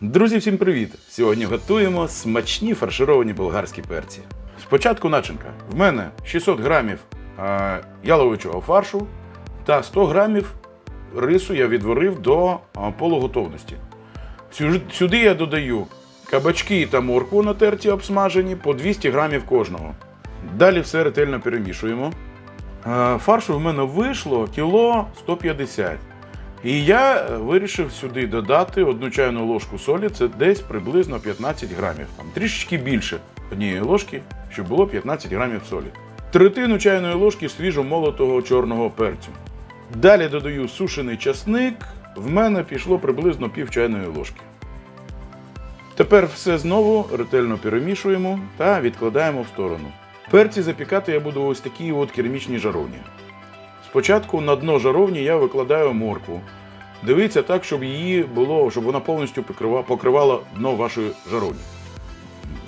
Друзі, всім привіт! Сьогодні готуємо смачні фаршировані болгарські перці. Спочатку начинка. В мене 600 грамів е, яловичого фаршу та 100 грамів рису я відварив до полуготовності. Сюди я додаю кабачки та моркву натерті обсмажені по 200 грамів кожного. Далі все ретельно перемішуємо. Фаршу в мене вийшло кіло 150. І я е, вирішив сюди додати одну чайну ложку солі, це десь приблизно 15 грамів. Там трішечки більше однієї ложки, щоб було 15 грамів солі. Третину чайної ложки свіжо молотого чорного перцю. Далі додаю сушений часник. В мене пішло приблизно пів чайної ложки. Тепер все знову ретельно перемішуємо та відкладаємо в сторону. Перці запікати я буду ось такі от керамічні жаровні. Спочатку на дно жаровні я викладаю моркву. Дивіться так, щоб її було, щоб вона повністю покривала дно вашої жаровні.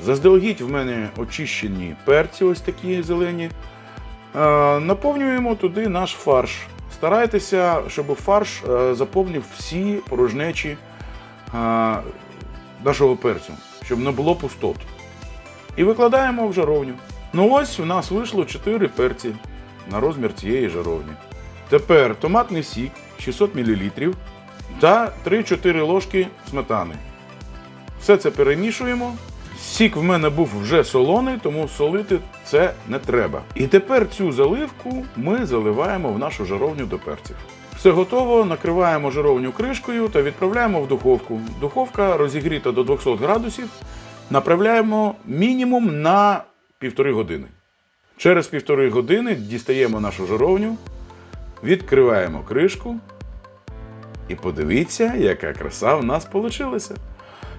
Заздалегідь в мене очищені перці, ось такі зелені. Е, наповнюємо туди наш фарш. Старайтеся, щоб фарш е, заповнив всі порожнечі е, нашого перцю, щоб не було пустот. І викладаємо в жаровню. Ну ось у нас вийшло 4 перці на розмір цієї жаровні. Тепер томатний сік 600 мл та 3-4 ложки сметани. Все це перемішуємо. Сік в мене був вже солоний, тому солити це не треба. І тепер цю заливку ми заливаємо в нашу жаровню до перців. Все готово, накриваємо жаровню кришкою та відправляємо в духовку. Духовка розігріта до 200 градусів. Направляємо мінімум на півтори години. Через півтори години дістаємо нашу жаровню, відкриваємо кришку. І подивіться, яка краса в нас вийшла.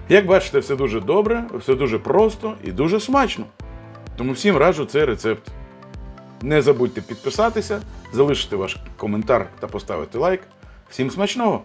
Як бачите, все дуже добре, все дуже просто і дуже смачно. Тому всім раджу цей рецепт. Не забудьте підписатися, залишити ваш коментар та поставити лайк. Всім смачного!